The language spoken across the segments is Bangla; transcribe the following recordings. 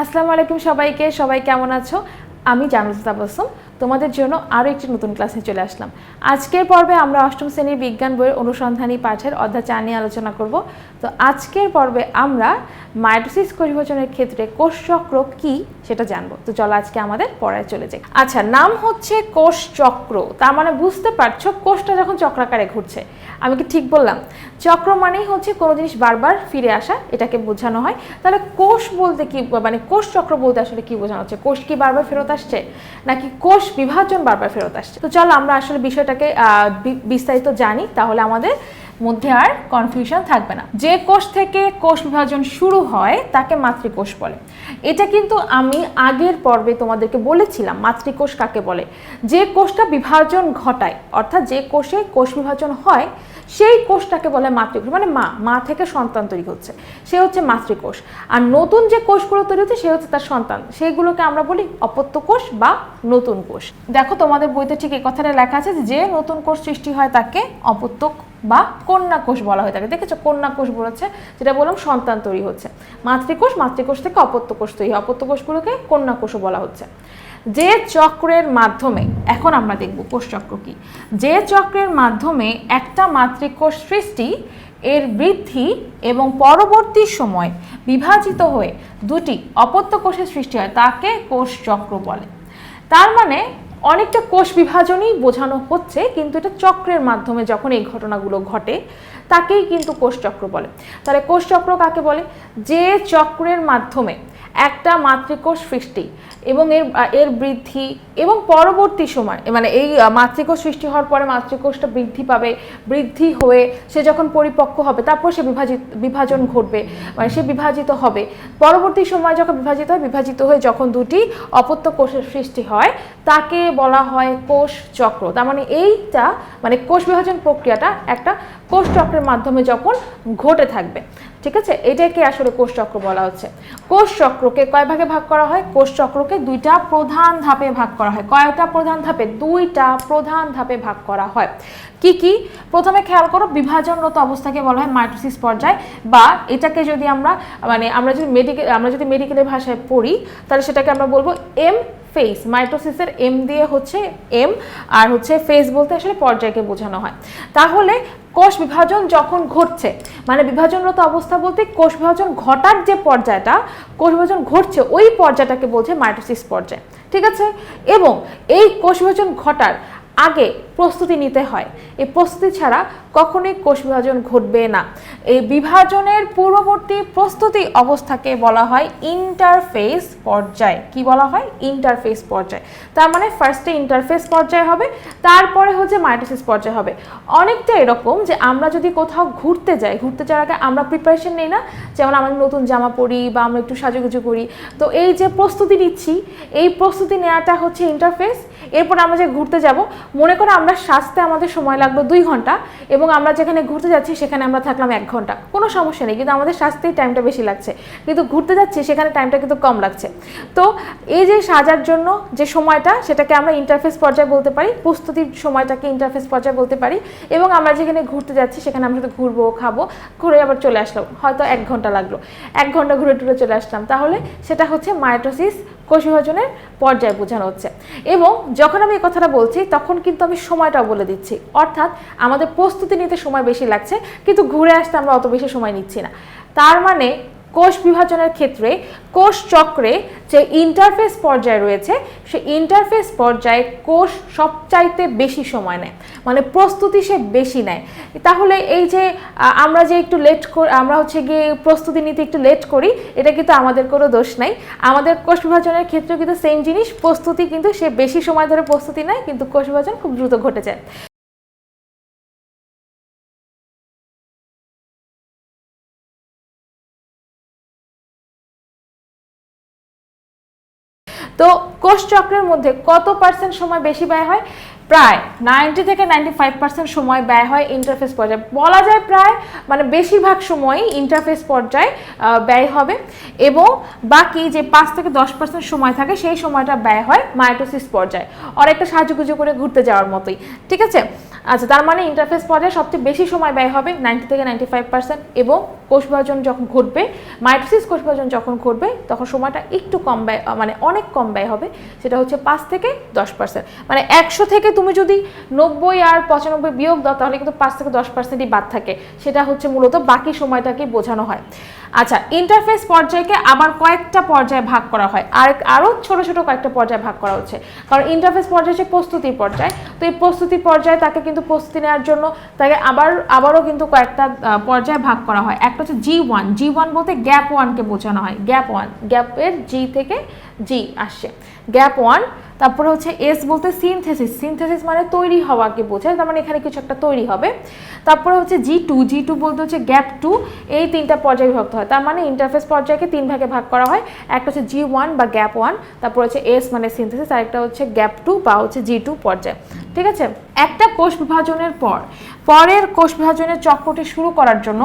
আসসালামু আলাইকুম সবাইকে, সবাই কেমন আছো? আমি জানুস তাবাসম তোমাদের জন্য আরও একটি নতুন ক্লাসে চলে আসলাম। আজকের পর্বে আমরা অষ্টম শ্রেণির বিজ্ঞান বইয়ের অনুসন্ধানী পাঠের অধ্যায় চা নিয়ে আলোচনা করব। তো আজকের পর্বে আমরা মাইটোসিস কোষবিভাজনের ক্ষেত্রে কোষচক্র কি সেটা জানব। তো চলো আজকে আমাদের পড়ায় চলে যাই। আচ্ছা নাম হচ্ছে কোষচক্র। তার মানে বুঝতে পারছ, কোষটা যখন চক্রাকারে ঘুরছে। আমি কি ঠিক বললাম? চক্র মানেই হচ্ছে কোনো জিনিস বারবার ফিরে আসা, এটাকে বোঝানো হয়। তাহলে কোষ বলতে কি মানে কোষ চক্র বলতে আসলে কি বোঝানো হচ্ছে? কোষ কি বারবার ফেরত আসছে, নাকি কোষ বিভাজন বারবার ফেরত আসছে? তো চলো আমরা আসলে বিষয়টাকে বিস্তারিত জানি, তাহলে আমাদের মধ্যে আর কনফিউশন থাকবে না। যে কোষ থেকে কোষ বিভাজন শুরু হয়, তাকে মাতৃকোষ বলে। এটা কিন্তু আমি আগের পর্বে তোমাদেরকে বলেছিলাম, মাতৃকোষ কাকে বলে? যে কোষটা বিভাজন ঘটায়, অর্থাৎ যে কোষে কোষ বিভাজন হয়, সেই কোষটাকে বলে মাতৃকোষ মানে মা মা থেকে সন্তান তৈরি হচ্ছে। সে হচ্ছে মাতৃকোষ। আর নতুন যে কোষগুলো তৈরি হচ্ছে, সে হচ্ছে তার সন্তান। সেইগুলোকে আমরা বলি অপত্য কোষ বা নতুন কোষ। দেখো, তোমাদের বইতে ঠিক এই কথাটা লেখা আছে যে নতুন কোষ সৃষ্টি হয়, তাকে অপত্য বা কন্যা কোষ বলা হয়ে থাকে দেখেছ? কন্যা কোষ বলেছে, যেটা বললাম সন্তান তৈরি হচ্ছে। মাতৃকোষ মাতৃকোষ থেকে অপত্য কোষ তৈরি হয়। অপত্য কোষগুলোকে কন্যা কোষও বলা হচ্ছে। যে চক্রের মাধ্যমে, এখন আমরা দেখব কোষ চক্র কি। যে চক্রের মাধ্যমে একটা মাতৃকোষ সৃষ্টি, এর বৃদ্ধি এবং পরবর্তী সময় বিভাজিত হয়ে দুটি অপত্য কোষের সৃষ্টি হয়, তাকে কোষ চক্র বলে। তার মানে অনেকটা কোষ বিভাজনই বোঝানো হচ্ছে, কিন্তু এটা চক্রের মাধ্যমে যখন এই ঘটনাগুলো ঘটে, তাকেই কিন্তু কোষচক্র বলে। তাহলে কোষচক্র কাকে বলে? যে চক্রের মাধ্যমে একটা মাতৃকোষ সৃষ্টি এবং এর এর বৃদ্ধি এবং পরবর্তী সময় মানে এই মাতৃকোষ সৃষ্টি হওয়ার পরে মাতৃকোষটা বৃদ্ধি পাবে, বৃদ্ধি হয়ে সে যখন পরিপক্ক হবে, তারপর সে বিভাজিত, বিভাজন ঘটবে মানে সে বিভাজিত হবে। পরবর্তী সময় যখন বিভাজিত হয়, বিভাজিত হয়ে যখন দুটি অপত্য কোষের সৃষ্টি হয়, তাকে বলা হয় কোষ চক্র। তার মানে এইটা মানে কোষ বিভাজন প্রক্রিয়াটা একটা কোষ চক্রের মাধ্যমে যখন ঘটে থাকবে, ঠিক আছে? এটাকে আসলে কোষ চক্র বলা হচ্ছে। কোষ চক্রকে কয় ভাগে ভাগ করা হয়? কোষ চক্রকে দুইটা প্রধান ধাপে ভাগ করা হয়। কয়টা প্রধান ধাপে? দুইটা প্রধান ধাপে ভাগ করা হয়। কি কি? প্রথমে খেয়াল করো, বিভাজনরত অবস্থাকে বলা হয় মাইটোসিস পর্যায় বা এটাকে যদি আমরা মানে আমরা যদি মেডিকেল আমরা যদি মেডিকেলের ভাষায় পড়ি, তাহলে সেটাকে আমরা বলব এম ফেস মাইটোসিসের এম দিয়ে হচ্ছে এম আর হচ্ছে ফেস বলতে আসলে পর্যায়কে বোঝানো হয়। তাহলে কোষ বিভাজন যখন ঘটছে মানে বিভাজনরত অবস্থা বলতে কোষ বিভাজন ঘটার যে পর্যায়টা, কোষ বিভাজন ঘটছে ওই পর্যায়টাকে বলছে মাইটোসিস পর্যায়, ঠিক আছে? এবং এই কোষ বিভাজন ঘটার আগে প্রস্তুতি নিতে হয়। এই প্রস্তুতি ছাড়া কখনোই কোষ বিভাজন ঘটবে না। এই বিভাজনের পূর্ববর্তী প্রস্তুতি অবস্থাকে বলা হয় ইন্টারফেস পর্যায়। কি বলা হয়? ইন্টারফেস পর্যায়। তার মানে ফার্স্টে ইন্টারফেস পর্যায় হবে, তারপরে হচ্ছে মাইটোসিস পর্যায় হবে। অনেকটা এরকম যে আমরা যদি কোথাও ঘুরতে যাই, ঘুরতে যাওয়ার আগে আমরা প্রিপারেশন নেই না, যেমন আমরা নতুন জামা পরি বা আমরা একটু সাজুগুজু করি। তো এই যে প্রস্তুতি নিচ্ছি, এই প্রস্তুতি নেওয়াটা হচ্ছে ইন্টারফেস এরপর আমরা যে ঘুরতে যাব, মনে করো আমরা সাজতে আমাদের সময় লাগল দুই ঘণ্টা, এবং আমরা যেখানে ঘুরতে যাচ্ছি সেখানে আমরা থাকলাম এক ঘণ্টা কোনো সমস্যা নেই, কিন্তু আমাদের সাজতেই টাইমটা বেশি লাগছে। কিন্তু ঘুরতে যাচ্ছি, সেখানে টাইমটা কিন্তু কম লাগছে। তো এই যে সাজার জন্য যে সময়টা, সেটাকে আমরা ইন্টারফেস পর্যায়ে বলতে পারি, প্রস্তুতির সময়টাকে ইন্টারফেস পর্যায়ে বলতে পারি, এবং আমরা যেখানে ঘুরতে যাচ্ছি, সেখানে আমরা শুধু ঘুরবো, খাব, ঘুরে আবার চলে আসলাম। হয়তো এক ঘণ্টা লাগল। এক ঘণ্টা ঘুরে টুরে চলে আসলাম। তাহলে সেটা হচ্ছে মাইটোসিস কোষ বিভাজনের পর্যায়ে বোঝানো হচ্ছে। এবং যখন আমি এই কথাটা বলছি, তখন কিন্তু আমি সময়টাও বলে দিচ্ছি। অর্থাৎ আমাদের প্রস্তুতি নিতে সময় বেশি লাগছে, কিন্তু ঘুরে আসতে আমরা অত বেশি সময় নিচ্ছি না। তার মানে কোষ বিভাজনের ক্ষেত্রে, কোষ চক্রে যে ইন্টারফেস পর্যায়ে রয়েছে সে ইন্টারফেস পর্যায়ে কোষ সবচাইতে বেশি সময় নেয় মানে প্রস্তুতি সে বেশি নেয়। তাহলে এই যে আমরা যে একটু লেট আমরা হচ্ছে গিয়ে প্রস্তুতি নিতে একটু লেট করি, এটা কিন্তু আমাদের কোনো দোষ নাই। আমাদের কোষ বিভাজনের ক্ষেত্রেও কিন্তু সেম জিনিস, প্রস্তুতি কিন্তু সে বেশি সময় ধরে প্রস্তুতি নেয়, কিন্তু কোষ বিভাজন খুব দ্রুত ঘটে যায়। তো কোষ চক্রের মধ্যে কত পার্সেন্ট সময় বেশি ব্যয় হয়? প্রায় নাইনটি থেকে নাইনটি ফাইভ পার্সেন্ট সময় ব্যয় হয় ইন্টারফেস পর্যায়ে। বলা যায় প্রায় মানে বেশিরভাগ সময়ই ইন্টারফেস পর্যায়ে ব্যয় হবে এবং বাকি যে পাঁচ থেকে দশ পার্সেন্ট সময় থাকে, সেই সময়টা ব্যয় হয় মাইটোসিস পর্যায়ে। অনেকটা সাজুগুজু করে ঘুরতে যাওয়ার মতোই। ঠিক আছে? আচ্ছা তার মানে ইন্টারফেস পর্যায়ে সবচেয়ে বেশি সময় ব্যয় হবে নাইনটি থেকে নাইনটি ফাইভ পার্সেন্ট এবং কোষ বিভাজন যখন ঘটবে, মাইটোসিস কোষ বিভাজন যখন ঘটবে, তখন সময়টা একটু কম ব্যয় মানে অনেক কম ব্যয় হবে, সেটা হচ্ছে পাঁচ থেকে দশ পার্সেন্ট মানে একশো থেকে তুমি যদি নব্বই আর পঁচানব্বই বিয়োগ দাও, তাহলে কিন্তু পাঁচ থেকে দশ পার্সেন্টই বাদ থাকে। সেটা হচ্ছে মূলত বাকি সময়টাকে বোঝানো হয়। আচ্ছা ইন্টারফেস পর্যায়কে আবার কয়েকটা পর্যায়ে ভাগ করা হয়। আর আরও ছোট ছোট কয়েকটা পর্যায়ে ভাগ করা হচ্ছে। কারণ ইন্টারফেস পর্যায় হচ্ছে প্রস্তুতি পর্যায়। তো এই প্রস্তুতি পর্যায়ে তাকে কিন্তু প্রস্তুতি নেওয়ার জন্য তাকে আবার আবারও কিন্তু কয়েকটা পর্যায়ে ভাগ করা হয়। একটা হচ্ছে জি ওয়ান জি ওয়ান বলতে গ্যাপ ওয়ানকে বোঝানো হয়। গ্যাপ ওয়ান গ্যাপের জি থেকে জি আসছে। গ্যাপ ওয়ান তারপরে হচ্ছে এস বলতে সিনথেসিস সিনথেসিস মানে তৈরি হওয়াকে বোঝায়, তার মানে এখানে কিছু একটা তৈরি হবে। তারপরে হচ্ছে জি টু জি টু বলতে হচ্ছে গ্যাপ টু এই তিনটা পর্যায়ে বিভক্ত হয়। তার মানে ইন্টারফেস পর্যায়কে তিন ভাগে ভাগ করা হয়, একটা হচ্ছে জি ওয়ান বা গ্যাপ ওয়ান তারপর হচ্ছে এস মানে সিনথেসিস আর একটা হচ্ছে গ্যাপ টু বা হচ্ছে জি টু পর্যায়। ঠিক আছে? একটা কোষ বিভাজনের পর, পরের কোষ বিভাজনের চক্রটি শুরু করার জন্য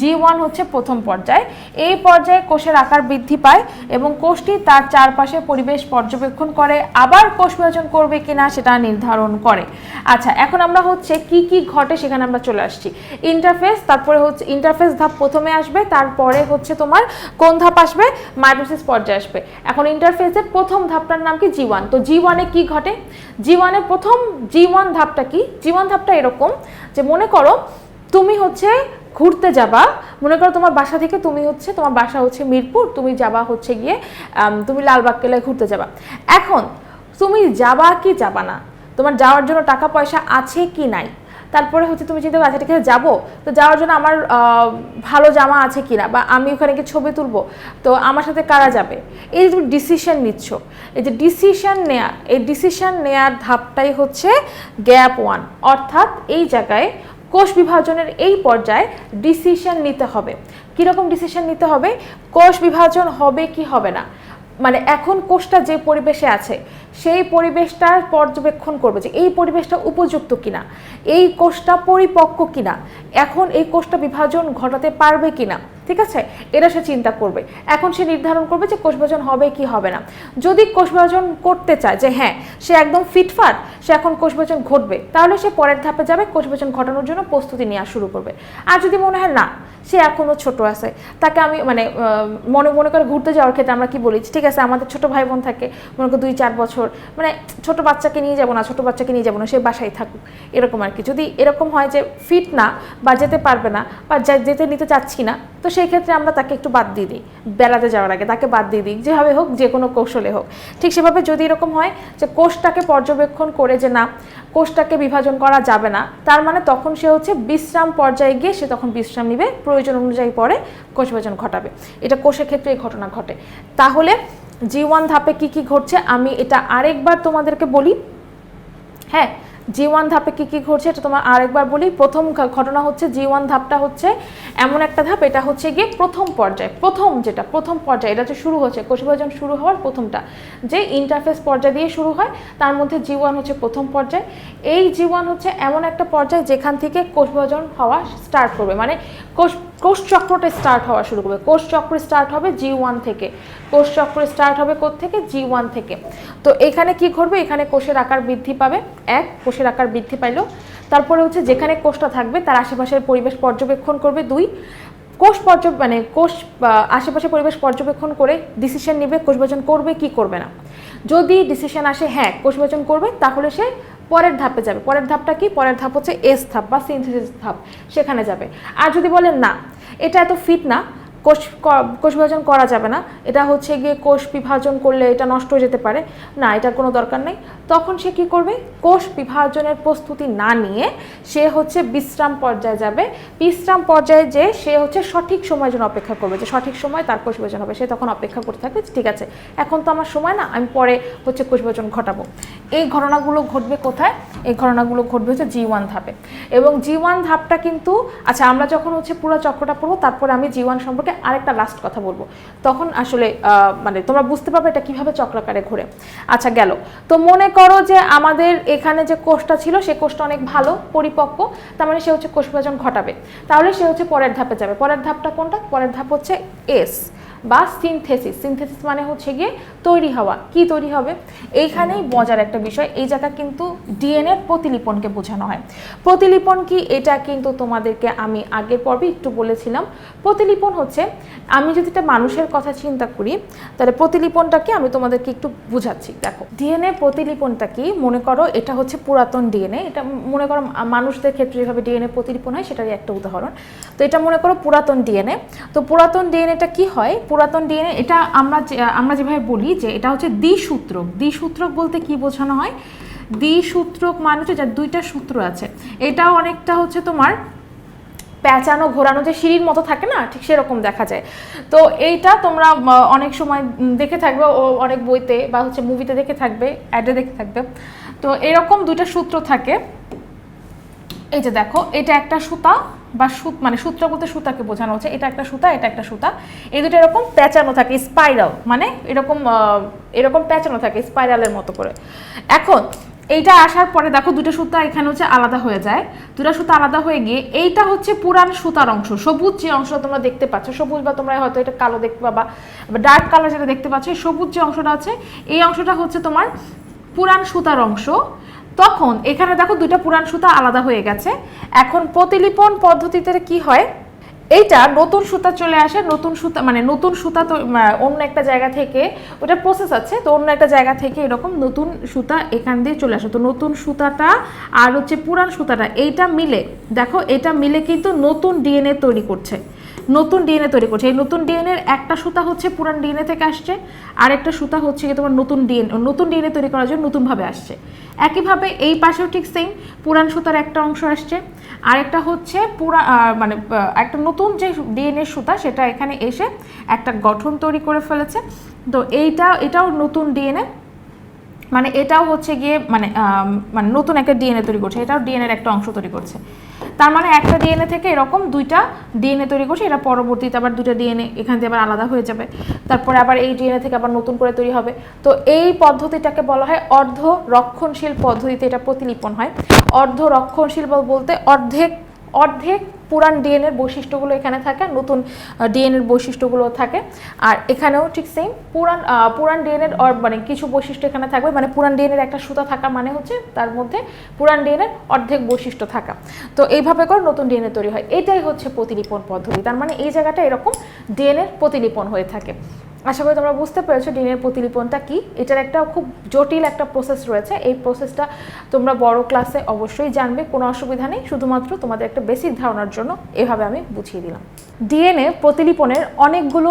জি ওয়ান হচ্ছে প্রথম পর্যায়। এই পর্যায়ে কোষের আকার বৃদ্ধি পায় এবং কোষটি তার চারপাশে পরিবেশ পর্যবেক্ষণ করে আবার কোষ বিভাজন করবে কিনা সেটা নির্ধারণ করে। আচ্ছা এখন আমরা হচ্ছে কি কি ঘটে সেখানে আমরা চলে আসছি। ইন্টারফেস তারপরে হচ্ছে ইন্টারফেস ধাপ প্রথমে আসবে, তারপরে হচ্ছে তোমার কোন ধাপ আসবে? মাইটোসিস পর্যায়ে আসবে। এখন ইন্টারফেসের প্রথম ধাপটার নাম কি? জি ওয়ান তো জি ওয়ানে কি ঘটে? জি ওয়ানে প্রথম জি ওয়ান ধাপটা কি? জি ওয়ান ধাপটা এরকম যে মনে করো তুমি হচ্ছে ঘুরতে যাবা, মনে করো তোমার বাসা থেকে তুমি হচ্ছে, তোমার বাসা হচ্ছে মিরপুর, তুমি যাবা হচ্ছে গিয়ে তুমি লালবাগ কেলায় ঘুরতে যাবা। এখন তুমি যাবা কি যাবা না? তোমার যাওয়ার জন্য টাকা পয়সা আছে কি নাই? তারপরে হচ্ছে তুমি চিন্তা করো, আচ্ছা ঠিক আছে যাব। তো যাওয়ার জন্য আমার ভালো জামা আছে কিনা বা আমি ওখানে গিয়ে ছবি তুলবো। তো আমার সাথে কারা যাবে? এই যে তুমি ডিসিশন নিচ্ছ। এই যে ডিসিশন নেয়া এই ডিসিশন নেয়ার ধাপটাই হচ্ছে গ্যাপ ওয়ান অর্থাৎ এই জায়গায় কোষ বিভাজনের এই পর্যায়ে ডিসিশন নিতে হবে। কীরকম ডিসিশন নিতে হবে? কোষ বিভাজন হবে কি হবে না? মানে এখন কোষটা যে পরিবেশে আছে, সেই পরিবেশটা পর্যবেক্ষণ করবে যে এই পরিবেশটা উপযুক্ত কিনা, এই কোষটা পরিপক্ক কিনা, এখন এই কোষটা বিভাজন ঘটাতে পারবে কিনা, ঠিক আছে? এটা সে চিন্তা করবে। এখন সে নির্ধারণ করবে যে কোষ বিভাজন হবে কি হবে না। যদি কোষ বিভাজন করতে চায় যে হ্যাঁ সে একদম ফিটফাট সে এখন কোষ বিভাজন ঘটবে, তাহলে সে পরের ধাপে যাবে কোষ বিভাজন ঘটানোর জন্য প্রস্তুতি নেওয়া শুরু করবে। আর যদি মনে হয় না, সে এখনও ছোট আছে, তাকে আমি মানে মনে মনে করে ঘুরতে যাওয়ার ক্ষেত্রে আমরা কি বলি ঠিক আছে, আমাদের ছোট ভাই বোন থাকে, মনে করো দুই, চার বছর মানে ছোট বাচ্চাকে নিয়ে যাব না, ছোট বাচ্চাকে নিয়ে যাব না, সে বাসায় থাকুক। এরকম আর কি। যদি এরকম হয় যে ফিট না বা যেতে পারবে না বা যেতে নিতে চাচ্ছি না, তো সেই ক্ষেত্রে আমরা তাকে একটু বাদ দিয়ে দিই, বেড়াতে যাওয়ার আগে তাকে বাদ দিয়ে দিই, যেভাবে হোক, যে কোনো কৌশলে হোক। ঠিক সেভাবে যদি এরকম হয় যে কোষটাকে পর্যবেক্ষণ করে যে না, কোষটাকে বিভাজন করা যাবে না, তার মানে তখন সে হচ্ছে বিশ্রাম পর্যায়ে গিয়ে সে তখন বিশ্রাম নিবে, প্রয়োজন অনুযায়ী পরে কোষ বিভাজন ঘটাবে। এটা কোষের ক্ষেত্রে এই ঘটনা ঘটে। তাহলে জি ওয়ান ধাপে কি কি ঘটছে? আমি এটা আরেকবার তোমাদেরকে বলি। হ্যাঁ জি ওয়ান ধাপে কী কী ঘটছে এটা তোমার আরেকবার বলি। প্রথম ঘটনা হচ্ছে জি ওয়ান ধাপটা হচ্ছে এমন একটা ধাপ, এটা হচ্ছে গিয়ে প্রথম পর্যায়, প্রথম যেটা, প্রথম পর্যায়ে, এটা হচ্ছে শুরু হচ্ছে, কোষবিভাজন শুরু হওয়ার প্রথমটা, যে ইন্টারফেস পর্যায় দিয়ে শুরু হয়, তার মধ্যে জি ওয়ান হচ্ছে প্রথম পর্যায়। এই জি ওয়ান হচ্ছে এমন একটা পর্যায় যেখান থেকে কোষবিভাজন হওয়া স্টার্ট করবে মানে কোষ কোষ চক্রটা স্টার্ট হওয়া শুরু করবে। কোষ চক্র স্টার্ট হবে জি ওয়ান থেকে। কোষ চক্র স্টার্ট হবে থেকে জি ওয়ান থেকে। তো এখানে কি ঘটবে? এখানে কোষের আকার বৃদ্ধি পাবে। এক, কোষের আকার বৃদ্ধি পাইলো। তারপরে হচ্ছে যেখানে কোষটা থাকবে, তার আশেপাশের পরিবেশ পর্যবেক্ষণ করবে। দুই, কোষ পর্য মানে কোষ আশেপাশে পরিবেশ পর্যবেক্ষণ করে ডিসিশন নেবে, কোষ বিভাজন করবে, কি করবে না। যদি ডিসিশন আসে হ্যাঁ কোষ করবে, তাহলে সে পরের ধাপে যাবে। পরের ধাপটা কি? পরের ধাপ হচ্ছে এস ধাপ বা সিনথেসিস ধাপ। সেখানে যাবে। আর যদি বলেন না এটা এত ফিট না কোষ কোষ বিভাজন করা যাবে না। এটা হচ্ছে গিয়ে কোষ বিভাজন করলে এটা নষ্ট হয়ে যেতে পারে। না, এটার কোনো দরকার নেই। তখন সে কি করবে? কোষ বিভাজনের প্রস্তুতি না নিয়ে সে হচ্ছে বিশ্রাম পর্যায়ে যাবে। বিশ্রাম পর্যায়ে যে সে হচ্ছে সঠিক সময়ের জন্য অপেক্ষা করবে। যে সঠিক সময় তার কোষ বিভাজন হবে। সে তখন অপেক্ষা করতে থাকবে ঠিক আছে, এখন তো আমার সময় না, আমি পরে হচ্ছে কোষ বিভাজন ঘটাবো। এই ঘটনাগুলো ঘটবে কোথায়? এই ঘটনাগুলো ঘটবে হচ্ছে জি ওয়ান ধাপে। এবং জি ওয়ান ধাপটা কিন্তু আচ্ছা আমরা যখন হচ্ছে পুরো চক্রটা পড়ব, তারপরে আমি জি ওয়ান সম্পর্কে আরেকটা লাস্ট কথা বলব। তখন আসলে মানে তোমরা বুঝতে পারবে এটা কীভাবে চক্রাকারে ঘুরে। আচ্ছা গেল। তো মনে করো যে আমাদের এখানে যে কোষটা ছিল, সে কোষটা অনেক ভালো, পরিপক্ক, তার মানে সে হচ্ছে কোষ বিভাজন ঘটাবে। তাহলে সে হচ্ছে পরের ধাপে যাবে। পরের ধাপটা কোনটা? পরের ধাপ হচ্ছে এস বা সিনথেসিস সিনথেসিস মানে হচ্ছে গিয়ে তৈরি হওয়া। কি তৈরি হবে? এইখানেই মজার একটা বিষয়, এই জায়গা কিন্তু ডিএনএ প্রতিলিপনকে বোঝানো হয়। প্রতিলিপন কি? এটা কিন্তু তোমাদেরকে আমি আগের পর্বে একটু বলেছিলাম। প্রতিলিপন হচ্ছে, আমি যদি এটা মানুষের কথা চিন্তা করি, তাহলে প্রতিলিপনটাকে আমি তোমাদেরকে একটু বুঝাচ্ছি। দেখো ডিএনএ প্রতিলিপনটা কি? মনে করো এটা হচ্ছে পুরাতন ডিএনএ এটা মনে করো মানুষদের ক্ষেত্রে যেভাবে ডিএনএ প্রতিলিপন হয়, সেটারই একটা উদাহরণ। তো এটা মনে করো পুরাতন ডিএনএ তো পুরাতন ডিএনএটা কি হয়? পুরাতন ডিএনএ, এটা আমরা আমরা যেভাবে বলি যে এটা হচ্ছে দ্বিসূত্রক। দ্বিসূত্রক বলতে কি বোঝানো হয়? দ্বিসূত্রক মানে হচ্ছে যার দুইটা সূত্র আছে। এটাও অনেকটা হচ্ছে তোমার প্যাঁচানো, ঘোরানো, যে সিঁড়ির মতো থাকে না, ঠিক সেরকম দেখা যায়। তো এইটা তোমরা অনেক সময় দেখে থাকবে, ও অনেক বইতে বা হচ্ছে মুভিতে দেখে থাকবে অ্যাডে দেখে থাকবে। তো এরকম দুইটা সূত্র থাকে। এই যে দেখো, এটা একটা সুতা বা সুত মানে সূত্র বলতে সুতাকে বোঝানো হচ্ছে। এটা একটা সুতা, এটা একটা সুতা। এই দুটো এরকম প্যাঁচানো থাকে স্পাইরাল মানে এরকম এরকম প্যাঁচানো থাকে স্পাইরালের মতো করে। এখন, এইটা আসার পরে দেখো দুটো সুতা এখানে হচ্ছে আলাদা হয়ে যায়। দুটো সুতা আলাদা হয়ে গিয়ে এইটা হচ্ছে পুরান সুতার অংশ। সবুজ যে অংশ তোমরা দেখতে পাচ্ছ, সবুজ বা তোমরা হয়তো এটা কালো দেখতে পাবা, বা ডার্ক কালার যেটা দেখতে পাচ্ছ, এই সবুজ যে অংশটা আছে, এই অংশটা হচ্ছে তোমার পুরান সুতার অংশ। তখন এখানে দেখো দুইটা পুরান সুতা আলাদা হয়ে গেছে। এখন প্রতিলিপন পদ্ধতিতে কি হয়? এইটা নতুন সুতা চলে আসে, নতুন সুতা মানে নতুন সুতা তো অন্য একটা জায়গা থেকে ওটা প্রসেস আছে, তো অন্য একটা জায়গা থেকে এরকম নতুন সুতা এখান দিয়ে চলে আসে। তো নতুন সুতাটা আর হচ্ছে পুরান সুতাটা, এইটা মিলে, দেখো এটা মিলে কিন্তু নতুন ডিএনএ তৈরি করছে। নতুন ডিএনএ তৈরি করছে। এই নতুন ডিএনএর একটা সুতা হচ্ছে পুরান ডিএনএ থেকে আসছে আর একটা সুতা হচ্ছে কি তোমার নতুন ডিএনএ নতুন ডিএনএ তৈরি করার জন্য নতুনভাবে আসছে। একইভাবে এই পাশেও ঠিক সেম পুরান সুতার একটা অংশ আসছে, আরেকটা হচ্ছে পুরা মানে একটা নতুন যে ডিএনএ সুতা, সেটা এখানে এসে একটা গঠন তৈরি করে ফেলেছে। তো এইটা, এটাও নতুন ডিএনএ মানে এটাও হচ্ছে গিয়ে মানে মানে নতুন একটা ডিএনএ তৈরি করছে, এটাও ডিএনএর একটা অংশ তৈরি করছে। তার মানে একটা ডিএনএ থেকে এরকম দুইটা ডিএনএ তৈরি করছে এটা পরবর্তীতে আবার দুইটা ডিএনএ এখান থেকে আবার আলাদা হয়ে যাবে। তারপরে আবার এই ডিএনএ থেকে আবার নতুন করে তৈরি হবে। তো এই পদ্ধতিটাকে বলা হয় অর্ধ রক্ষণশীল পদ্ধতিতে এটা প্রতিলিপন হয়। অর্ধ রক্ষণশীল বলতে অর্ধেক অর্ধেক পুরান ডিএনএর বৈশিষ্ট্যগুলো এখানে থাকে, নতুন ডিএনএর বৈশিষ্ট্যগুলো থাকে। আর এখানেও ঠিক সেম পুরান পুরান ডিএনএর মানে কিছু বৈশিষ্ট্য এখানে থাকবে। মানে পুরান ডিএনএর একটা সুতা থাকা মানে হচ্ছে তার মধ্যে পুরান ডিএনএর অর্ধেক বৈশিষ্ট্য থাকা। তো এইভাবে করে নতুন ডিএনএ তৈরি হয়। এটাই হচ্ছে প্রতিলিপন পদ্ধতি। তার মানে এই জায়গাটা এরকম ডিএনএর প্রতিলিপন হয়ে থাকে। আশা করি তোমরা বুঝতে পেরেছ ডিএনএ প্রতিলিপনটা কি। এটার একটা খুব জটিল একটা প্রসেস রয়েছে। এই প্রসেসটা তোমরা বড় ক্লাসে অবশ্যই জানবে, কোনো অসুবিধা নেই। শুধুমাত্র তোমাদের একটা বেসিক ধারণার জন্য এভাবে আমি বুঝিয়ে দিলাম। ডিএনএ প্রতিলিপনের অনেকগুলো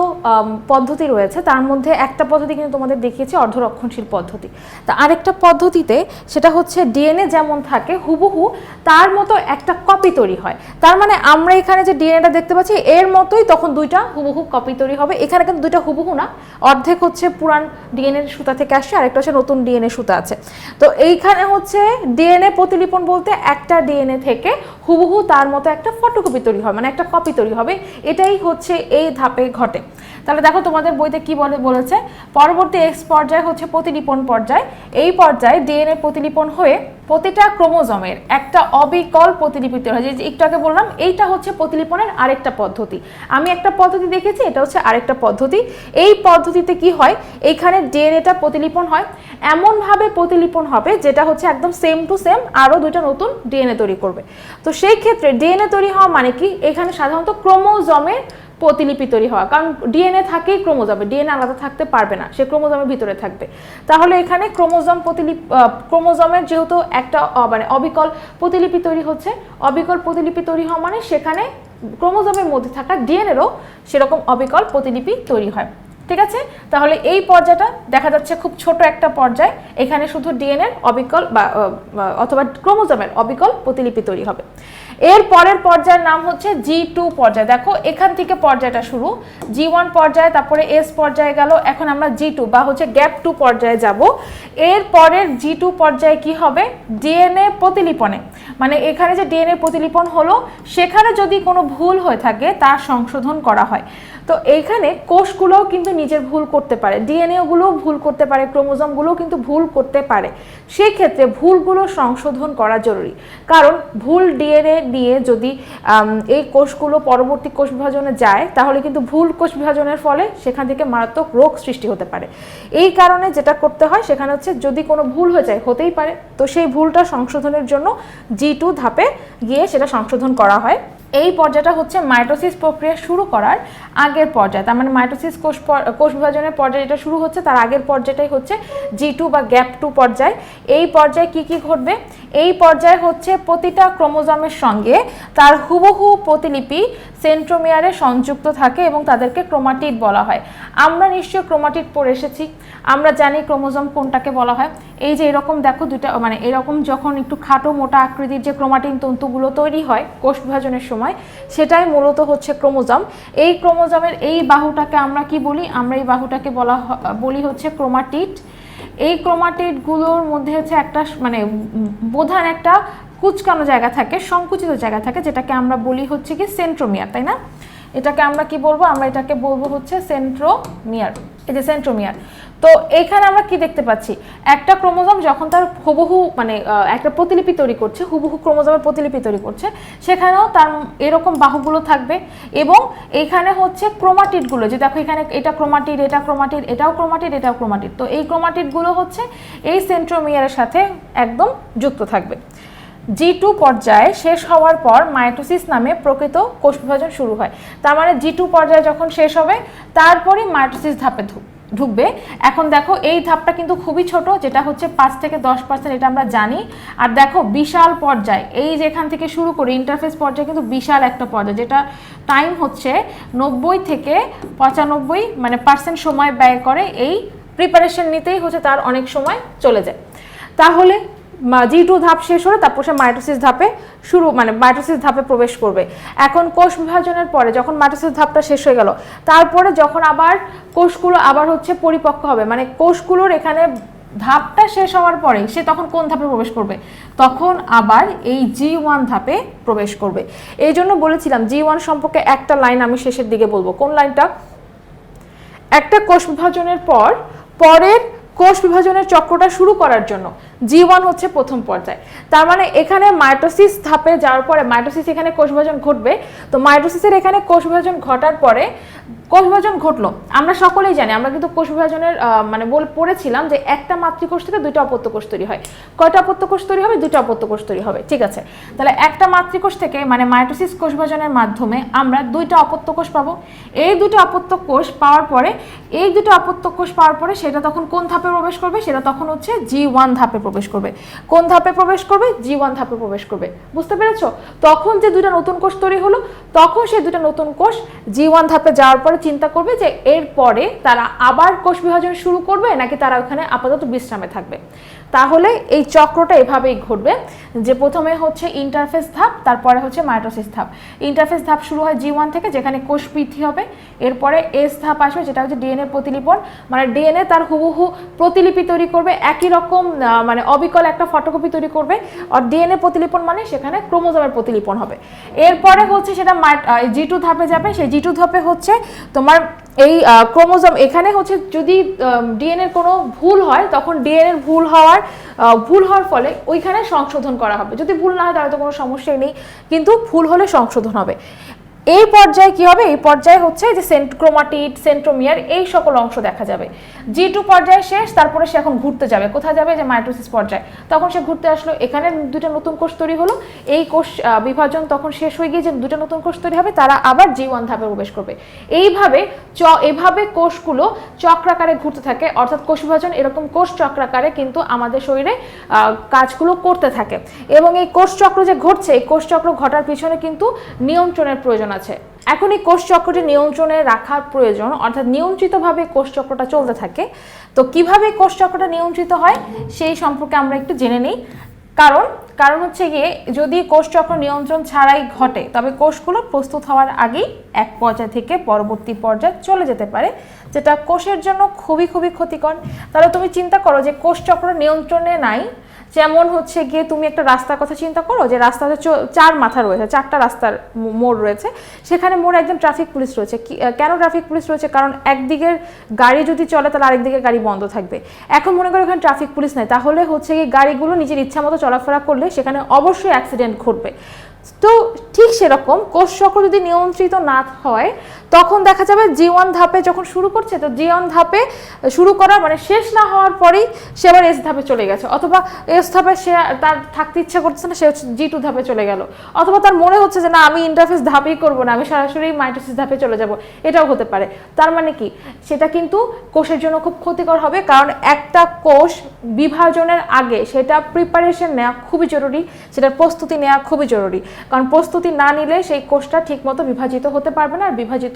পদ্ধতি রয়েছে। তার মধ্যে একটা পদ্ধতি কিন্তু তোমাদের দেখিয়েছি, অর্ধরক্ষণশীল পদ্ধতি। তা আরেকটা পদ্ধতিতে সেটা হচ্ছে ডিএনএ যেমন থাকে, হুবহু তার মতো একটা কপি তৈরি হয়। তার মানে আমরা এখানে যে ডিএনএটা দেখতে পাচ্ছি, এর মতোই তখন দুইটা হুবহু কপি তৈরি হবে। এখানে কিন্তু দুইটা হুবহু না, অর্ধেক হচ্ছে পুরান ডিএনএ সুতা থেকে আসছে, আরেকটা হচ্ছে নতুন ডিএনএ সুতা আছে। তো এইখানে হচ্ছে ডিএনএ প্রতিলিপন বলতে একটা ডিএনএ থেকে হুবহু তার মতো একটা ফটোকপি তৈরি হবে মানে একটা কপি তৈরি হবে। এটাই হচ্ছে এই ধাপে ঘটে। তাহলে দেখো তোমাদের বইতে কি বলে, বলেছে, পরবর্তী এক্স পর্যায় হচ্ছে প্রতিলিপন পর্যায়। এই পর্যায়ে ডিএনএ প্রতিলিপন হয়ে প্রতিটা ক্রোমোজোমের একটা অবিকল প্রতিলিপি তৈরি হয়। যে একটু আগে বললাম, এইটা হচ্ছে প্রতিলিপনের আরেকটা পদ্ধতি। আমি একটা পদ্ধতি দেখেছি, এটা হচ্ছে আরেকটা পদ্ধতি। এই পদ্ধতিতে কি হয়, এইখানে ডিএনএটা প্রতিলিপন হয়। এমনভাবে প্রতিলিপন হবে, যেটা হচ্ছে একদম সেম টু সেম আরও দুইটা নতুন ডিএনএ তৈরি করবে। তো সেই ক্ষেত্রে ডিএনএ তৈরি হওয়া মানে কি? এখানে সাধারণত ক্রোমোজোমের প্রতিলিপি তৈরি হওয়া। কারণ ডিএনএ থাকেই ক্রোমোজোমে ডিএনএ আলাদা থাকতে পারবে না, সে ক্রোমোজোমের ভিতরে থাকবে। তাহলে এখানে ক্রোমোজোম প্রতিলিপি ক্রোমোজমের যেহেতু একটা মানে অবিকল প্রতিলিপি তৈরি হচ্ছে, অবিকল প্রতিলিপি তৈরি হওয়া মানে সেখানে ক্রোমোজোমের মধ্যে থাকা ডিএনএরও সেরকম অবিকল প্রতিলিপি তৈরি হয়। ঠিক আছে? তাহলে এই পর্যায়টা দেখা যাচ্ছে খুব ছোট একটা পর্যায়। এখানে শুধু ডিএনএর অবিকল বা অথবা ক্রোমোজোমের অবিকল প্রতিলিপি তৈরি হবে। এর পরের পর্যায়ের নাম হচ্ছে জি টু পর্যায়। দেখো, এখান থেকে পর্যায়টা শুরু। জি ওয়ান পর্যায়ে, তারপরে এস পর্যায়ে গেল। এখন আমরা জি টু বা হচ্ছে গ্যাপ টু পর্যায়ে যাব। এর পরের জি টু পর্যায়ে কি হবে? ডিএনএ প্রতিলিপনে। মানে এখানে যে ডিএনএ প্রতিলিপন হলো, সেখানে যদি কোনো ভুল হয়ে থাকে, তা সংশোধন করা হয়। তো এইখানে কোষগুলোও কিন্তু নিজের ভুল করতে পারে। ডিএনএগুলোও ভুল করতে পারে, ক্রোমোজোমগুলোও কিন্তু ভুল করতে পারে। সেই ক্ষেত্রে ভুলগুলো সংশোধন করা জরুরি। কারণ ভুল ডিএনএ নিয়ে যদি এই কোষগুলো পরবর্তী কোষ বিভাজনে যায়, তাহলে কিন্তু ভুল কোষ বিভাজনের ফলে সেখান থেকে মারাত্মক রোগ সৃষ্টি হতে পারে। এই কারণে যেটা করতে হয়, সেখানে হচ্ছে যদি কোনো ভুল হয়ে যায়, হতেই পারে। তো সেই ভুলটা সংশোধনের জন্য জি টু ধাপে গিয়ে সেটা সংশোধন করা হয়। এই পর্যায়টা হচ্ছে মাইটোসিস প্রক্রিয়া শুরু করার আগের পর্যায়। তার মানে মাইটোসিস কোষ কোষ বিভাজনের পর্যায়ে যেটা শুরু হচ্ছে, তার আগের পর্যায়টাই হচ্ছে জি টু বা গ্যাপ টু পর্যায়। এই পর্যায়ে কি কি ঘটবে? এই পর্যায়ে হচ্ছে প্রতিটা ক্রোমোজোমের সঙ্গে তার হুবহু প্রতিলিপি সেন্ট্রোমিয়ারে সংযুক্ত থাকে এবং তাদেরকে ক্রোমাটিড বলা হয়। আমরা নিশ্চয়ই ক্রোমাটিড পড়ে এসেছি। আমরা জানি ক্রোমোজোম কোনটাকে বলা হয়। এই যে এরকম দেখো দুটা মানে এরকম যখন একটু খাটো মোটা আকৃতির যে ক্রোমাটিন তন্তুগুলো তৈরি হয় কোষ বিভাজনের সময় সেটাই মূলত হচ্ছে ক্রোমোজোম। এই ক্রোমোজোমের এই বাহুটাকে আমরা কি বলি? আমরা এই বাহুটাকে বলা বলি হচ্ছে ক্রোমাটিড। এই ক্রোমাটিডগুলোর মধ্যে হচ্ছে একটা মানে বোধান একটা কুচকানো জায়গা থাকে, সংকুচিত জায়গা থাকে, যেটাকে আমরা বলি হচ্ছে কি সেন্ট্রোমিয়ার, তাই না? এটাকে আমরা কি বলব? আমরা এটাকে বলব হচ্ছে সেন্ট্রোমিয়ার। এই যে সেন্ট্রোমিয়ার। তো এখানে আমরা কি দেখতে পাচ্ছি? একটা ক্রোমোজোম যখন তার হুবহু মানে একটা প্রতিলিপি তৈরি করছে, হুবহু ক্রোমোজোমের প্রতিলিপি তৈরি করছে, সেখানেও তার এরকম বাহুগুলো থাকবে এবং এখানে হচ্ছে ক্রোমাটিডগুলো, যে দেখো এখানে এটা ক্রোমাটিড এটা ক্রোমাটিড, এটাও ক্রোমাটিড এটাও ক্রোমাটিড। তো এই ক্রোমাটিডগুলো হচ্ছে এই সেন্ট্রোমিয়ারের সাথে একদম যুক্ত থাকবে। জি টু পর্যায়ে শেষ হওয়ার পর মাইটোসিস নামে প্রকৃত কোষ বিভাজন শুরু হয়। তার মানে জি টু পর্যায়ে যখন শেষ হবে তারপরে মাইটোসিস ধাপে ঢুকবে। এখন দেখো, এই ধাপটা কিন্তু খুবই ছোট, যেটা হচ্ছে পাঁচ থেকে দশ পার্সেন্ট এটা আমরা জানি। আর দেখো, বিশাল পর্যায়। এই যেখান থেকে শুরু করি ইন্টারফেস পর্যায়ে কিন্তু বিশাল একটা পর্যায়, যেটা টাইম হচ্ছে নব্বই থেকে পঁচানব্বই মানে পার্সেন্ট সময় ব্যয় করে এই প্রিপারেশন নিতেই হচ্ছে, তার অনেক সময় চলে যায়। তাহলে জি টু ধাপ শেষ হলে তারপর সে মাইটোসিস ধাপে শুরু মানে মাইটোসিস ধাপে প্রবেশ করবে। এখন কোষ বিভাজনের পরে যখন মাইটোসিস ধাপটা শেষ হয়ে গেল, তারপরে যখন আবার কোষগুলো আবার হচ্ছে পরিপক্ক হবে মানে কোষগুলোর এখানে ধাপটা শেষ হওয়ার পরে সে তখন কোন ধাপে প্রবেশ করবে? তখন আবার এই জি ওয়ান ধাপে প্রবেশ করবে। এই জন্য বলেছিলাম, জি ওয়ান সম্পর্কে একটা লাইন আমি শেষের দিকে বলব। কোন লাইনটা? একটা কোষ বিভাজনের পর, পরের কোষ বিভাজনের চক্রটা শুরু করার জন্য। জি ওয়ান হচ্ছে প্রথম পর্যায়। তার মানে এখানে মাইটোসিস ধাপে যাওয়ার পরে মাইটোসিস এখানে কোষ বিভাজন ঘটবে। তো মাইটোসিসের এখানে কোষ বিভাজন ঘটার পরে কোষ বিভাজন ঘটলো। আমরা সকলেই জানি, আমরা কিন্তু কোষ বিভাজনের মানে বল পড়েছিলাম যে একটা মাতৃকোষ থেকে দুইটা অপত্য কোষ তৈরি হয়। কয়টা অপত্য কোষ তৈরি হবে? দুইটা অপত্য কোষ তৈরি হবে। ঠিক আছে? তাহলে একটা মাতৃকোষ থেকে মানে মাইটোসিস কোষ বিভাজনের মাধ্যমে আমরা দুইটা অপত্য কোষ পাবো। এই দুটো অপত্য কোষ পাওয়ার পরে, এই দুটো অপত্য কোষ পাওয়ার পরে সেটা তখন কোন ধাপে প্রবেশ করবে? সেটা তখন হচ্ছে জি ওয়ান ধাপে প্রবেশ করবে। কোন ধাপে প্রবেশ করবে? জি ওয়ান ধাপে প্রবেশ করবে। বুঝতে পেরেছ? তখন যে দুটা নতুন কোষ তৈরি হলো, তখন সেই দুটা নতুন কোষ জি ওয়ান ধাপে যাওয়ার পরে চিন্তা করবে যে এরপরে তারা আবার কোষ বিভাজন শুরু করবে নাকি তারা ওখানে আপাতত বিশ্রামে থাকবে। তাহলে এই চক্রটা এভাবেই ঘটবে যে প্রথমে হচ্ছে ইন্টারফেস ধাপ, তারপরে হচ্ছে মাইটোসিস ধাপ। ইন্টারফেস ধাপ শুরু হয় জি ওয়ান থেকে, যেখানে কোষ বৃদ্ধি হবে। এরপরে এস ধাপ আসবে, যেটা হচ্ছে ডিএনএ প্রতিলিপন। মানে ডিএনএ তার হুবহু প্রতিলিপি তৈরি করবে, একই রকম মানে অবিকল একটা ফটোকপি তৈরি করবে। আর ডিএনএ প্রতিলিপন মানে সেখানে ক্রোমোজোমের প্রতিলিপন হবে। এরপরে হচ্ছে সেটা জি টু ধাপে যাবে। সেই জি টু ধাপে হচ্ছে তোমার এই ক্রোমোজোম এখানে হচ্ছে যদি ডিএনএ কোনো ভুল হয়, তখন ডিএনএর ভুল হওয়ার ভুল হওয়ার ফলে ওইখানে সংশোধন করা হবে। যদি ভুল না হয়, তাহলে তো কোনো সমস্যাই নেই। কিন্তু ভুল হলে সংশোধন হবে। এই পর্যায়ে কি হবে? এই পর্যায়ে হচ্ছে যে সেন্ট্রোমাটিড সেন্ট্রোমিয়ার এই সকল অংশ দেখা যাবে। জি টু পর্যায়ে শেষ, তারপরে সে এখন ঘুরতে যাবে। কোথায় যাবে? যে মাইটোসিস পর্যায়ে। তখন সে ঘুরতে আসলো। এখানে দুটো নতুন কোষ তৈরি হলো। এই কোষ বিভাজন তখন শেষ হয়ে গিয়ে যে দুটো নতুন কোষ তৈরি হবে, তারা আবার জি ওয়ান ধাপে প্রবেশ করবে। এইভাবে চ, এভাবে কোষগুলো চক্রাকারে ঘুরতে থাকে। অর্থাৎ কোষ বিভাজন এরকম কোষ চক্রাকারে কিন্তু আমাদের শরীরে কাজগুলো করতে থাকে। এবং এই কোষ চক্র যে ঘটছে, এই কোষ চক্র ঘটার পিছনে কিন্তু নিয়ন্ত্রণের প্রয়োজন আছে। এখন এই কোষ চক্রটি নিয়ন্ত্রণে রাখার প্রয়োজন, অর্থাৎ নিয়ন্ত্রিতভাবে কোষ চক্রটা চলতে থাকে। তো কীভাবে কোষ চক্রটা নিয়ন্ত্রিত হয়, সেই সম্পর্কে আমরা একটু জেনে নিই। কারণ কারণ হচ্ছে গিয়ে, যদি কোষচক্র নিয়ন্ত্রণ ছাড়াই ঘটে, তবে কোষগুলো প্রস্তুত হওয়ার আগেই এক পর্যায় থেকে পরবর্তী পর্যায়ে চলে যেতে পারে, যেটা কোষের জন্য খুবই খুবই ক্ষতিকর। তাহলে তুমি চিন্তা করো যে কোষচক্র নিয়ন্ত্রণে নাই যেমন হচ্ছে গিয়ে তুমি একটা রাস্তার কথা চিন্তা করো যে রাস্তাতে চার মাথা রয়েছে, চারটা রাস্তার মোড় রয়েছে। সেখানে মোড় একজন ট্রাফিক পুলিশ রয়েছে। কেন ট্রাফিক পুলিশ রয়েছে? কারণ একদিকের গাড়ি যদি চলে তাহলে আরেকদিকে গাড়ি বন্ধ থাকবে। এখন মনে করো এখানে ট্রাফিক পুলিশ নাই, তাহলে হচ্ছে গিয়ে গাড়িগুলো নিজের ইচ্ছা মতো চলাফেরা করলে সেখানে অবশ্যই অ্যাক্সিডেন্ট ঘটবে। তো ঠিক সেরকম কোষ চক্র যদি নিয়ন্ত্রিত না হয় তখন দেখা যাবে জি ওয়ান ধাপে যখন শুরু করছে, তো জি ওয়ান ধাপে শুরু করা মানে শেষ না হওয়ার পরেই সে আবার এস ধাপে চলে গেছে। অথবা এস ধাপে সে তার থাকতে ইচ্ছা করছে না, সে জি টু ধাপে চলে গেল। অথবা তার মনে হচ্ছে যে, না, আমি ইন্টারফেস ধাপেই করব না, আমি সরাসরি মাইটোসিস ধাপে চলে যাব। এটাও হতে পারে। তার মানে কি? সেটা কিন্তু কোষের জন্য খুব ক্ষতিকর হবে, কারণ একটা কোষ বিভাজনের আগে সেটা প্রিপারেশন নেওয়া খুবই জরুরি, সেটার প্রস্তুতি নেওয়া খুবই জরুরি। কারণ প্রস্তুতি না নিলে সেই কোষটা ঠিকমতো বিভাজিত হতে পারবে না, আর বিভাজিত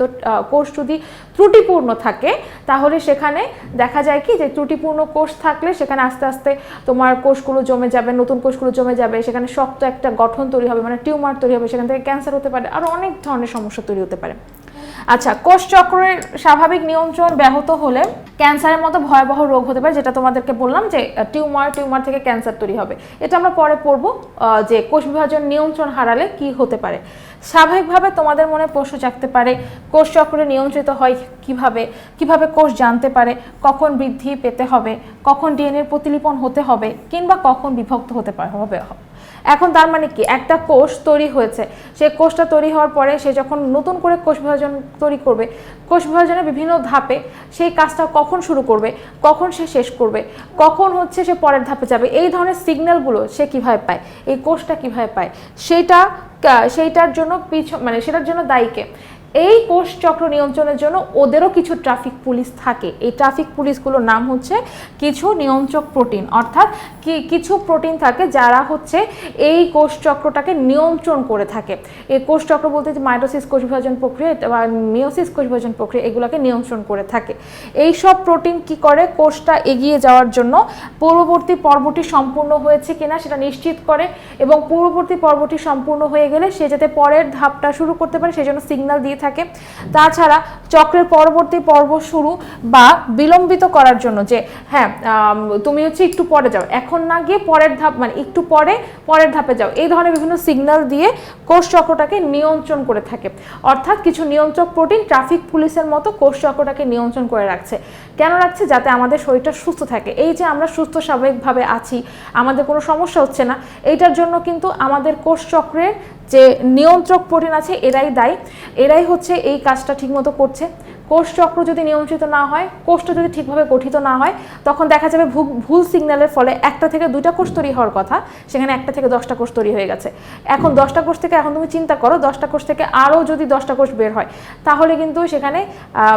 কোষ যদি ত্রুটিপূর্ণ থাকে, তাহলে সেখানে দেখা যায় কি যে ত্রুটিপূর্ণ কোষ থাকলে সেখানে আস্তে আস্তে তোমার কোষগুলো জমে যাবে, নতুন কোষগুলো জমে যাবে, সেখানে শক্ত একটা গঠন তৈরি হবে মানে টিউমার তৈরি হবে, সেখান থেকে ক্যান্সার হতে পারে আরও অনেক ধরনের সমস্যা তৈরি হতে পারে। আচ্ছা কোষচক্রের স্বাভাবিক নিয়ন্ত্রণ ব্যাহত হলে ক্যান্সারের মতো ভয়াবহ রোগ হতে পারে, যেটা তোমাদেরকে বললাম যে টিউমার টিউমার থেকে ক্যান্সার তৈরি হবে। এটা আমরা পরে পড়ব যে কোষ বিভাজন নিয়ন্ত্রণ হারালে কি হতে পারে। স্বাভাবিকভাবে তোমাদের মনে প্রশ্ন জাগতে পারে, কোষ চক্রে নিয়ন্ত্রিত হয় কীভাবে কীভাবে কোষ জানতে পারে, কখন বৃদ্ধি পেতে হবে, কখন ডিএনএর প্রতিলিপন হতে হবে, কিংবা কখন বিভক্ত হতে পারে হবে এখন তার মানে কি? একটা কোষ তৈরি হয়েছে। সেই কোষটা তৈরি হওয়ার পরে সে যখন নতুন করে কোষ বিভাজন তৈরি করবে, কোষ বিভাজনের বিভিন্ন ধাপে সেই কাজটা কখন শুরু করবে, কখন সে শেষ করবে, কখন হচ্ছে সে পরের ধাপে যাবে, এই ধরনের সিগন্যালগুলো সে কীভাবে পায়, এই কোষটা কীভাবে পায়, সেটা সেইটার জন্য পিছ মানে সেটার জন্য দায়ীকে এই কোষ চক্র নিয়ন্ত্রণের জন্য ওদেরও কিছু ট্রাফিক পুলিশ থাকে। এই ট্রাফিক পুলিশগুলোর নাম হচ্ছে কিছু নিয়ন্ত্রক প্রোটিন। অর্থাৎ কিছু প্রোটিন থাকে যারা হচ্ছে এই কোষ চক্রটাকে নিয়ন্ত্রণ করে থাকে। এই কোষ চক্র বলতে যে মাইটোসিস কোষ বিভাজন প্রক্রিয়া বা মিওসিস কোষ বিভাজন প্রক্রিয়া, এগুলোকে নিয়ন্ত্রণ করে থাকে। এই সব প্রোটিন কি করে? কোষটা এগিয়ে যাওয়ার জন্য পূর্ববর্তী পর্বটি সম্পূর্ণ হয়েছে কিনা সেটা নিশ্চিত করে এবং পূর্ববর্তী পর্বটি সম্পূর্ণ হয়ে গেলে সে যাতে পরের ধাপটা শুরু করতে পারে সেজন্য সিগন্যাল দিয়ে থাকে। তাছাড়া চক্রের পরবর্তী পর্ব শুরু বা বিলম্বিত করার জন্য যে হ্যাঁ তুমি হচ্ছে একটু পরে যাও। এখন না গিয়ে পরের ধাপ মানে একটু পরে, পরের ধাপে যাও। এই ধরনের বিভিন্ন সিগন্যাল দিয়ে কোষ চক্রটাকে নিয়ন্ত্রণ করে থাকে। অর্থাৎ কিছু নিয়ন্ত্রক প্রোটিন ট্রাফিক পুলিশের মতো কোষ চক্রটাকে নিয়ন্ত্রণ করে রাখছে। কেন রাখছে? যাতে আমাদের শরীরটা সুস্থ থাকে। এই যে আমরা সুস্থ স্বাভাবিকভাবে আছি, আমাদের কোনো সমস্যা হচ্ছে না, এইটার জন্য কিন্তু আমাদের কোষ চক্রের যে নিয়ন্ত্রক প্রোটিন আছে এরাই দায়ী। এরাই হচ্ছে এই কাজটা ঠিকমতো করছে। কোষ চক্র যদি নিয়ন্ত্রিত না হয়, কোষটা যদি ঠিকভাবে গঠিত না হয়, তখন দেখা যাবে ভুল সিগন্যালের ফলে একটা থেকে দুইটা কোষ তৈরি হওয়ার কথা, সেখানে একটা থেকে দশটা কোষ তৈরি হয়ে গেছে। এখন দশটা কোষ থেকে এখন তুমি চিন্তা করো, দশটা কোষ থেকে আরও যদি দশটা কোষ বের হয়, তাহলে কিন্তু সেখানে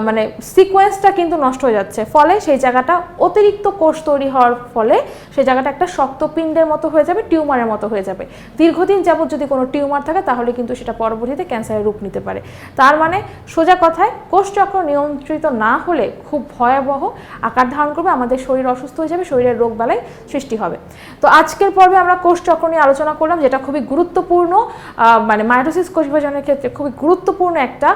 মানে সিকোয়েন্সটা কিন্তু নষ্ট হয়ে যাচ্ছে। ফলে সেই জায়গাটা অতিরিক্ত কোষ তৈরি হওয়ার ফলে সেই জায়গাটা একটা শক্ত পিণ্ডের মতো হয়ে যাবে, টিউমারের মতো হয়ে যাবে। দীর্ঘদিন যাবৎ যদি কোনো টিউমার থাকে, তাহলে কিন্তু সেটা পরবর্তীতে ক্যান্সারের রূপ নিতে পারে। তার মানে সোজা কথায়, কোষচক্র নিয়ন্ত্রিত না হলে খুব ভয়াবহ আকার ধারণ করবে, আমাদের শরীর অসুস্থ হয়ে যাবে, শরীরের রোগ বালাই সৃষ্টি হবে। তো আজকের পর্বে আমরা কোষচক্র নিয়ে আলোচনা করলাম, যেটা খুবই গুরুত্বপূর্ণ মানে মাইটোসিস কোষ বিভাজনের ক্ষেত্রে খুবই গুরুত্বপূর্ণ একটা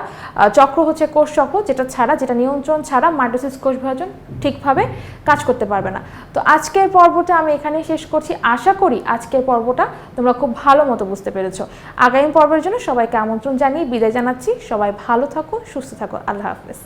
চক্র হচ্ছে কোষ চক্র, যেটা ছাড়া, যেটা নিয়ন্ত্রণ ছাড়া মাইটোসিস কোষ বিভাজন ঠিকভাবে কাজ করতে পারবে না। তো আজকের পর্বটা আমি এখানে শেষ করছি। আশা করি আজকের পর্বটা তোমরা খুব ভালো মতো বুঝতে পেরেছ। আগামী পর্বের জন্য সবাইকে আমন্ত্রণ জানিয়ে বিদায় জানাচ্ছি। সবাই ভালো থাকো, সুস্থ থাকো। আল্লাহ হাফেজ।